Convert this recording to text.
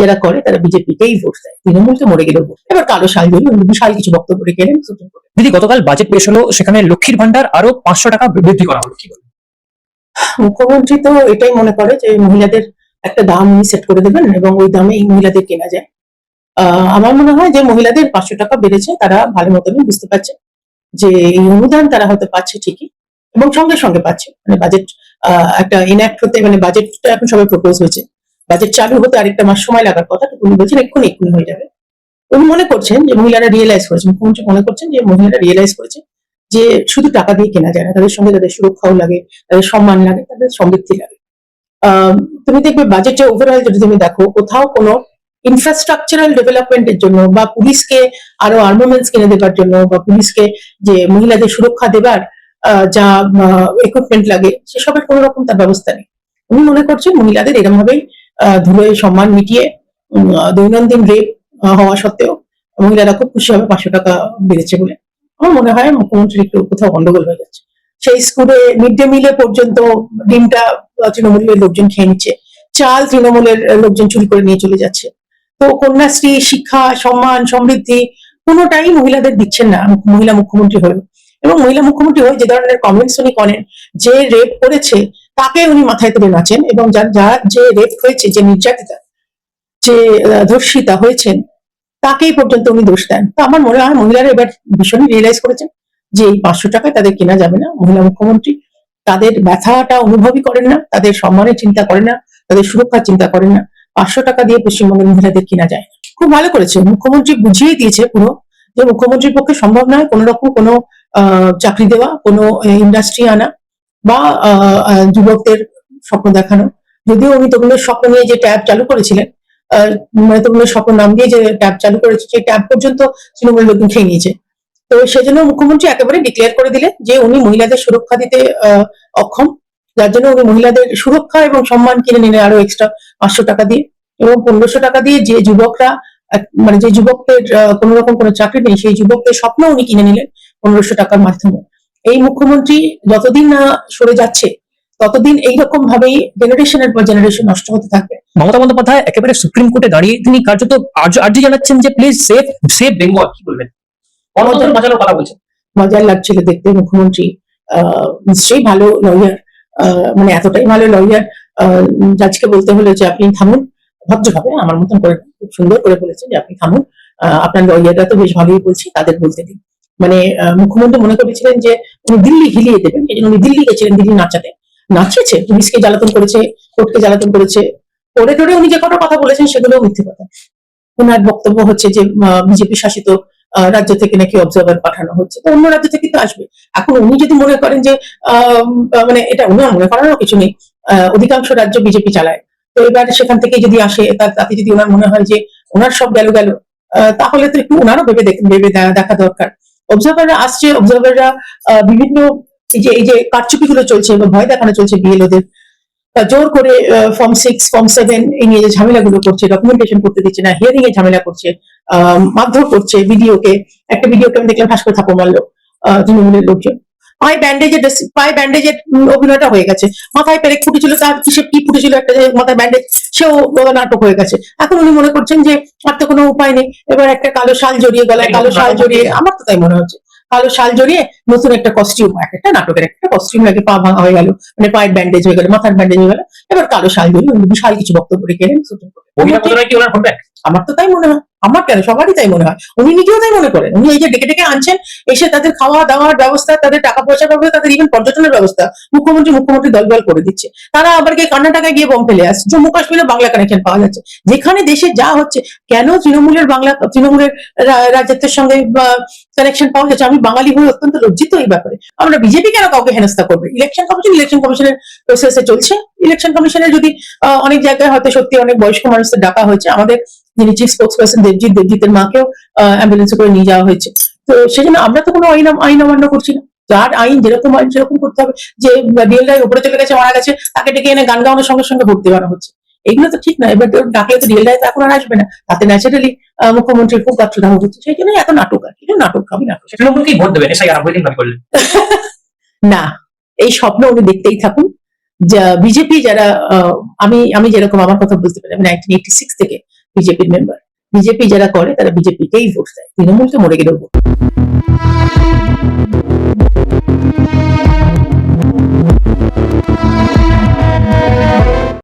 যারা করে তারা বিজেপিকেই ভোট দেয়। তৃণমূলকে মরে গেলেও ভোট। এবার কালো সালজরি উনি বিশাল কিছু বক্তব্য রেখে এলেন সুপ্রিম কোর্টে। দিদি গতকাল বাজেট পেশ হলো সেখানে লক্ষ্মীর ভান্ডার আরও পাঁচশো টাকা বৃদ্ধি করা হলো কি মুখ্যমন্ত্রী তো এটাই মনে করে যে মহিলাদের একটা দাম উনি সেট করে দেবেন এবং ওই দামে এই মহিলাদের কেনা যায়। আহ, আমার মনে হয় যে মহিলাদের পাঁচশো টাকা বেড়েছে তারা ভালো মতনই বুঝতে পারছে যে এই অনুদান তারা হয়তো পাচ্ছে ঠিকই এবং সঙ্গে সঙ্গে পাচ্ছে। মানে বাজেট একটা ইনঅ্যাক্ট হতে মানে বাজেটটা এখন সবাই প্রপোজ হয়েছে। বাজেট চালু হতে আরেকটা মাস সময় লাগার কথা, কিন্তু উনি বলছেন এক্ষুনি এক্ষুনি হয়ে যাবে। উনি মনে করছেন যে মহিলারা রিয়েলাইজ করেছেন, মুখ্যমন্ত্রী মনে করছেন যে মহিলারা রিয়েলাইজ করেছে যে শুধু টাকা দিয়ে কেনা যায় না, তাদের সঙ্গে তাদের সুরক্ষাও লাগে, তাদের সম্মান লাগে, তাদের সমৃদ্ধি লাগে। তুমি দেখবে বাজেটে ওভারঅল যদি তুমি দেখো, কোথাও কোনো ইনফ্রাস্ট্রাকচারাল ডেভেলপমেন্টের জন্য বা পুলিশকে আরও আর্মামেন্টস কিনে দেবার জন্য বা পুলিশকে যে মহিলাদের সুরক্ষা দেবার যা ইকুইপমেন্ট লাগে, সেসবের কোনো রকম তার ব্যবস্থা নেই। উনি মনে করছেন মহিলাদের এরকম ভাবেই ধুলোয় সম্মান মিটিয়ে দৈনন্দিন রেপ হওয়া সত্ত্বেও মহিলারা খুব খুশি হবে পাঁচশো টাকা বেড়েছে বলে আমার মনে হয় মুখ্যমন্ত্রীর একটু কোথাও গন্ডগোল হয়ে যাচ্ছে সেই স্কুলে মিড ডে মিলে পর্যন্ত ডিমটা তৃণমূলের লোকজন খেয়ে নিচ্ছে, চাল তৃণমূলের লোকজন চুরি করে নিয়ে চলে যাচ্ছে। তো কন্যাশ্রী, শিক্ষা, সম্মান, সমৃদ্ধি, কোনোটাই মহিলাদের দিচ্ছেন না, মহিলা মুখ্যমন্ত্রী হয়ে এবং মহিলা মুখ্যমন্ত্রী হয়ে যে ধরনের কমেন্টস উনি করেন, যে রেপ করেছে, তাকে উনি মাথায় তুলে নাচেন এবং যার যার যে রেপ হয়েছে, যে নির্যাতিতা, যে ধর্ষিতা হয়েছেন, তাকেই পর্যন্ত উনি দোষ দেন। তো আমার মনে হয় মহিলারা এবার ভীষণই রিয়েলাইজ করেছেন যে এই পাঁচশো টাকায় তাদের কেনা যাবে না। মহিলা মুখ্যমন্ত্রী তাদের ব্যথাটা অনুভবই করেন না, তাদের সম্মানের চিন্তা করেন না, তাদের সুরক্ষার চিন্তা করেন না। পাঁচশো টাকা দিয়ে পশ্চিমবঙ্গের মহিলাদের কেনা যায়। খুব ভালো করেছে। মুখ্যমন্ত্রী বুঝিয়ে দিয়েছে পুরো যে মুখ্যমন্ত্রীর পক্ষে সম্ভব নয় কোনো রকম কোনো চাকরি দেওয়া কোনো ইন্ডাস্ট্রি আনা বা যুবকদের স্বপ্ন দেখানো। যদিও উনি তরুণের স্বপ্ন নিয়ে যে ট্যাব চালু করেছিলেন মানে তরুণের স্বপ্ন নাম দিয়ে যে ট্যাব চালু করেছে, সেই ট্যাব পর্যন্ত তৃণমূল লোকজন খেয়ে নিয়েছে। তো সেজন্য মুখ্যমন্ত্রী একেবারে ডিক্লেয়ার করে দিলেন যে উনি মহিলাদের সুরক্ষা দিতে অক্ষম। যার জন্য উনি মহিলাদের সুরক্ষা এবং সম্মান কিনে নিলেন আরও এক্সট্রা পাঁচশো টাকা দিয়ে এবং পনেরোশো টাকা দিয়ে যে যুবকরা মানে যে যুবকদের কোনো রকম কোনো চাকরি নেই, সেই যুবকদের স্বপ্ন উনি কিনে নিলেন। পনেরোশো টাকার মাধ্যমে। এই মুখ্যমন্ত্রী যতদিন না সরে যাচ্ছে ততদিন এইরকম ভাবেই জেনারেশনের পর জেনারেশন নষ্ট হতে থাকবে। মমতা বন্দ্যোপাধ্যায় একেবারে সুপ্রিম কোর্টে দাঁড়িয়ে তিনি কার্যত আর্য- আর্জি জানাচ্ছেন যে প্লিজ সেভ সেভ বেঙ্গল কি বলবেন? গণতন্ত্র বাঁচানোর কথা বলছেন। মজার লাগছিল দেখতে মুখ্যমন্ত্রী আহ, নিশ্চয়ই ভালো লয়ার মানে এতটাই ভালো লয়ার জাজকে বলতে হলো যে আপনি থামুন ভদ্রভাবে আমার মতন করে খুব সুন্দর করে বলেছেন যে আপনি থামুন আহ, আপনার লয়াররা তো বেশ ভালোই বলছি তাদের বলতে দিন। মানে মুখ্যমন্ত্রী মনে করেছিলেন যে উনি দিল্লি হিলিয়ে দেবেন, এই জন্য উনি দিল্লি গেছিলেন, দিল্লি নাচাতে। নাচিয়েছে, পুলিশকে জ্বালাতন করেছে, কোর্টকে জ্বালাতন করেছে। পরে টরে উনি যে কটা কথা বলেছেন সেগুলো মিথ্যে কথা। ওনার বক্তব্য হচ্ছে যে বিজেপি শাসিত রাজ্য থেকে নাকি অবজার্ভার পাঠানো হচ্ছে। তো অন্য রাজ্য থেকে তো আসবে। এখন উনি যদি মনে করেন যে মানে এটা উনার মনে করারও কিছু নেই। অধিকাংশ রাজ্য বিজেপি চালায়। তো এবার সেখান থেকে যদি আসে তাতে যদি ওনার মনে হয় যে ওনার সব গেল গেল তাহলে তো একটু ওনারও ভেবে ভেবে দেখা দরকার। অবজার্ভাররা আসছে অবজার্ভাররা বিভিন্ন এই যে এই যে কারচুপি গুলো চলছে বা ভয় দেখানো চলছে বিএলওদের জোর করে ফর্ম সিক্স ফর্ম সেভেন এই নিয়ে যে ঝামেলাগুলো করছে ডকুমেন্টেশন করতে দিচ্ছে না হিয়ারিং এ ঝামেলা করছে আহ, মারধর করছে ভিডিওকে একটা ভিডিওকে আমি দেখলাম ভাস্কর থাপো মারলো তৃণমূলের লোকজন। পায়ে ব্যান্ডেজের পায়ে ব্যান্ডেজের অভিনয়টা হয়ে গেছে। মাথায় পেরেক ফুটেছিল, তার কিসে কি ফুটেছিল একটা মাথায় ব্যান্ডেজ সেও নাটক হয়ে গেছে। এখন উনি মনে করছেন যে আর তো কোনো উপায় নেই। এবার একটা কালো শাল জড়িয়ে গলায়, কালো শাল জড়িয়ে, আমার তো তাই মনে হচ্ছে। কালো শাল জড়িয়ে নতুন একটা কস্টিউম এক একটা নাটকের একটা কস্টিউম আগে পা ভাঙা হয়ে গেল। মানে পায়ের ব্যান্ডেজ হয়ে গেল, মাথার ব্যান্ডেজ হয়ে গেল। এবার কালো শাল জড়িয়ে বিশাল কিছু বক্তব্য রেখে সুপ্রিম আমার তো তাই মনে হয়। আমার কেন? সবারই তাই মনে হয়। উনি নিজেও তাই মনে করেন। উনি এই যে ডেকে ডেকে আনছেন এসে তাদের খাওয়া দাওয়ার ব্যবস্থা তাদের টাকা ব্যবস্থা তাদের ইভেন পর্যটনের ব্যবস্থা। মুখ্যমন্ত্রী মুখ্যমন্ত্রী দলবল করে দিচ্ছে। তারা আবার গিয়ে কর্ণাটকায় গিয়ে বম ফেলে আসছে। জম্মু কাশ্মীরে বাংলা কানেকশন পাওয়া যাচ্ছে। যেখানে দেশে যা হচ্ছে কেন তৃণমূলের বাংলা তৃণমূলের রাজ্যত্বের সঙ্গে কানেকশন পাওয়া যাচ্ছে? আমি বাঙালি হয়ে অত্যন্ত লজ্জিত এই ব্যাপারে। আমরা বিজেপি কেন কাউকে হেনস্থা করবে? ইলেকশন কমিশন ইলেকশন কমিশনের প্রসেসে চলছে। ইলেকশন কমিশনের যদি অনেক জায়গায় হয়তো সত্যি অনেক বয়স্ক মানুষদের ডাকা হয়েছে আমাদের যিনি চিফ স্পোক্স পার্সন দেবজিৎ দেবজিতের মাকেও অ্যাম্বুলেন্সে করে নিয়ে যাওয়া হয়েছে। তো সেজন্য আমরা তো কোনো আইন আইন অমান্য করছি না। যার আইন যেরকম আইন সেরকম করতে হবে। যে ডিএল রায় উপরে চলে গেছে মারা গেছে তাকে ডেকে এনে গান গাওয়ানোর সঙ্গে সঙ্গে ভোট দেওয়ানো হচ্ছে। এগুলো তো ঠিক না। এবার ডাকলে তো ডিএল রায় তো এখন আর আসবে না। তাতে ন্যাচারালি মুখ্যমন্ত্রীর খুব গাত্রদাহ হচ্ছে। সেই জন্য এত নাটক আর কি। নাটক আমি নাটক। তৃণমূলকেই ভোট দেবেন এসআই করলেন। না এই স্বপ্ন উনি দেখতেই থাকুন। বিজেপি যারা আমি আমি যেরকম আমার কথা বলতে পারি নাইনটিন এইটি সিক্স থেকে বিজেপির মেম্বার বিজেপি যারা করে, তারা বিজেপিকেই ভোট দেয় তৃণমূলকে মরে গেলেও দেয়।